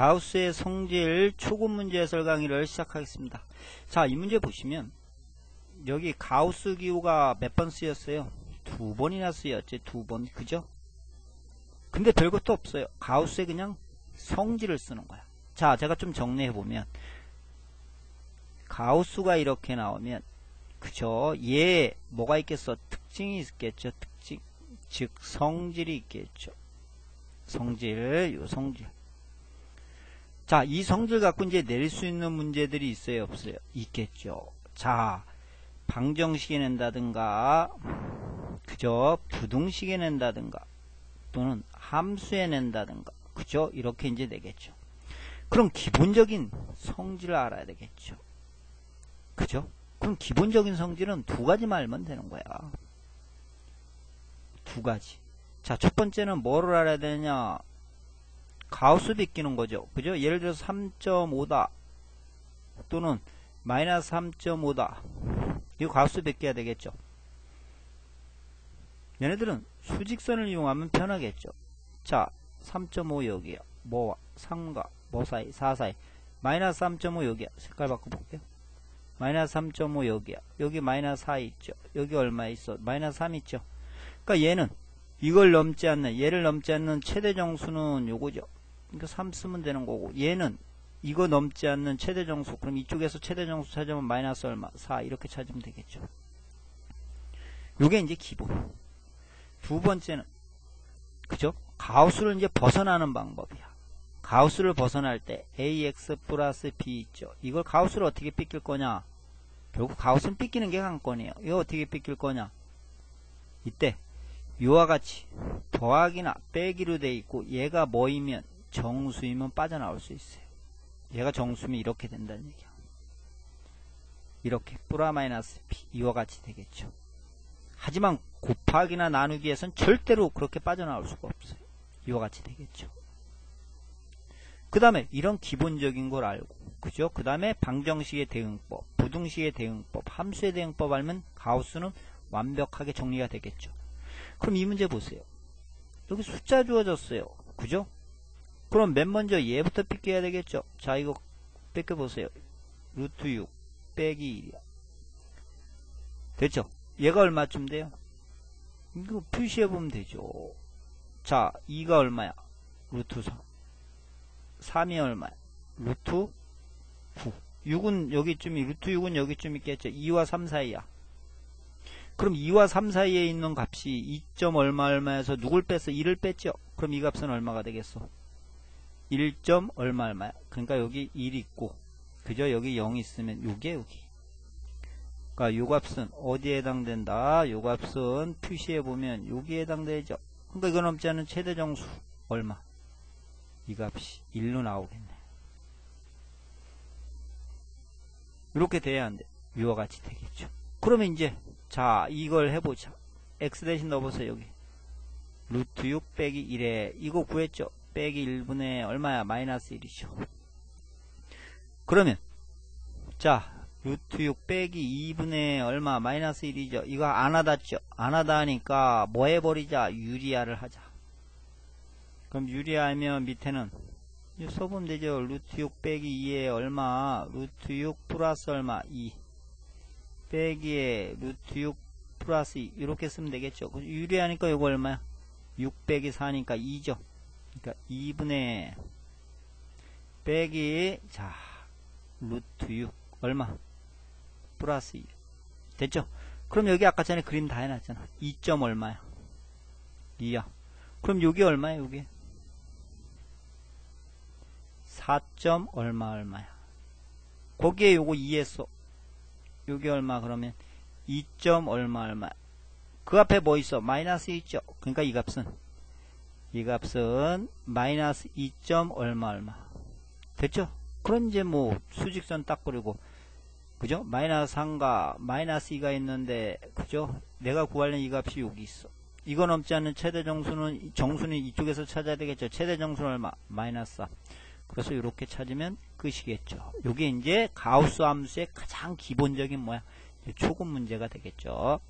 가우스의 성질 초급 문제 해설 강의를 시작하겠습니다. 자, 이 문제 보시면 여기 가우스 기호가 몇 번 쓰였어요? 두 번이나 쓰였지, 두 번. 그죠? 근데 별것도 없어요. 가우스에 그냥 성질을 쓰는 거야. 자, 제가 좀 정리해 보면 가우스가 이렇게 나오면 그죠? 얘 뭐가 있겠어? 특징이 있겠죠. 특징. 즉 성질이 있겠죠. 성질, 요 성질. 자, 이 성질 갖고 이제 낼수 있는 문제들이 있어요, 없어요? 있겠죠. 자, 방정식에 낸다든가, 그죠? 부등식에 낸다든가, 또는 함수에 낸다든가, 그죠? 이렇게 이제 내겠죠. 그럼 기본적인 성질을 알아야 되겠죠. 그죠? 그럼 기본적인 성질은 두 가지만 알면 되는 거야. 두 가지. 자, 첫 번째는 뭐를 알아야 되냐? 가우스 비끼는 거죠. 그죠? 예를 들어서 3.5다. 또는 마이너스 3.5다. 이거 가우스 비껴야 되겠죠. 얘네들은 수직선을 이용하면 편하겠죠. 자, 3.5 여기요. 뭐와 3과 뭐 사이, 4 사이. 마이너스 3.5 여기야. 색깔 바꿔볼게요. 마이너스 3.5 여기야. 여기 마이너스 4 있죠. 여기 얼마 있어? 마이너스 3 있죠. 그러니까 얘는 이걸 넘지 않는, 얘를 넘지 않는 최대 정수는 요거죠. 그러니까 3 쓰면 되는 거고, 얘는 이거 넘지 않는 최대 정수. 그럼 이쪽에서 최대 정수 찾으면 마이너스 얼마? 4 이렇게 찾으면 되겠죠. 요게 이제 기본. 두 번째는 그죠? 가우스를 이제 벗어나는 방법이야. 가우스를 벗어날 때 ax 플러스 b 있죠. 이걸 가우스를 어떻게 삐낄 거냐? 결국 가우스는 삐끼는 게 관건이에요. 이거 어떻게 삐낄 거냐? 이때 이와 같이 더하기나 빼기로 돼 있고 얘가 뭐이면 정수이면 빠져나올 수 있어요. 얘가 정수면 이렇게 된다는 얘기야. 이렇게 뿌라 마이너스 p 이와 같이 되겠죠. 하지만 곱하기나 나누기에선 절대로 그렇게 빠져나올 수가 없어요. 이와 같이 되겠죠. 그 다음에 이런 기본적인 걸 알고 그죠? 그 다음에 방정식의 대응법, 부등식의 대응법, 함수의 대응법 알면 가우스는 완벽하게 정리가 되겠죠. 그럼 이 문제 보세요. 여기 숫자 주어졌어요. 그죠? 그럼 맨 먼저 얘부터 삐껴야 되겠죠. 자 이거 뺏겨보세요. 루트 6 빼기 1이야. 됐죠? 얘가 얼마쯤 돼요? 이거 표시해보면 되죠. 자, 2가 얼마야? 루트 3. 3이 얼마야? 루트 9. 6은 여기쯤, 루트 6은 여기쯤 있겠죠. 2와 3 사이야. 그럼 2와 3 사이에 있는 값이 2점 얼마 얼마에서 누굴 뺐어? 1을 뺐죠? 그럼 이 값은 얼마가 되겠어? 1점 얼마 얼마야? 그러니까 여기 1 있고, 그죠? 여기 0 있으면 요게 여기. 그러니까 요 값은 어디에 해당된다? 요 값은 표시해보면 여기에 해당되죠. 그러니까 이거 넘지 않은 최대 정수 얼마? 이 값이 1로 나오겠네. 이렇게 돼야 한대. 이와 같이 되겠죠. 그러면 이제 자 이걸 해보자. x 대신 넣어보세요 여기. 루트 6 빼기 1에 이거 구했죠. 빼기 1분의 얼마야? 마이너스 1이죠. 그러면 자 루트 6 빼기 2분의 얼마 마이너스 1이죠. 이거 안 하다죠. 안 하다 하니까 뭐 해버리자. 유리아를 하자. 그럼 유리하면 밑에는 써보면 되죠. 루트 6 빼기 2에 얼마 루트 6 플러스 얼마 2 빼기에 루트 6 플러스 2 이렇게 쓰면 되겠죠. 유리하니까 이거 얼마야? 6 빼기 4니까 2죠. 그러니까 2분의 빼기 자 루트 6 얼마? 플러스 2 됐죠? 그럼 여기 아까 전에 그림 다 해놨잖아 2점 얼마야? 2야 그럼 여기 얼마야 여기? 4점 얼마 얼마야 거기에 요거 2했어 여기 얼마 그러면 2점 얼마 얼마 그 앞에 뭐 있어? 마이너스 있죠 그러니까 이 값은 이 값은 마이너스 2점 얼마 얼마 됐죠? 그럼 이제 뭐 수직선 딱 그리고 그죠? 마이너스 3과 마이너스 2가 있는데 그죠? 내가 구하려는 이 값이 여기 있어. 이거 넘지 않는 최대 정수는 정수는 이쪽에서 찾아야 되겠죠. 최대 정수는 얼마? 마이너스 4. 그래서 이렇게 찾으면 끝이겠죠. 이게 이제 가우스 함수의 가장 기본적인 뭐야? 초급 문제가 되겠죠.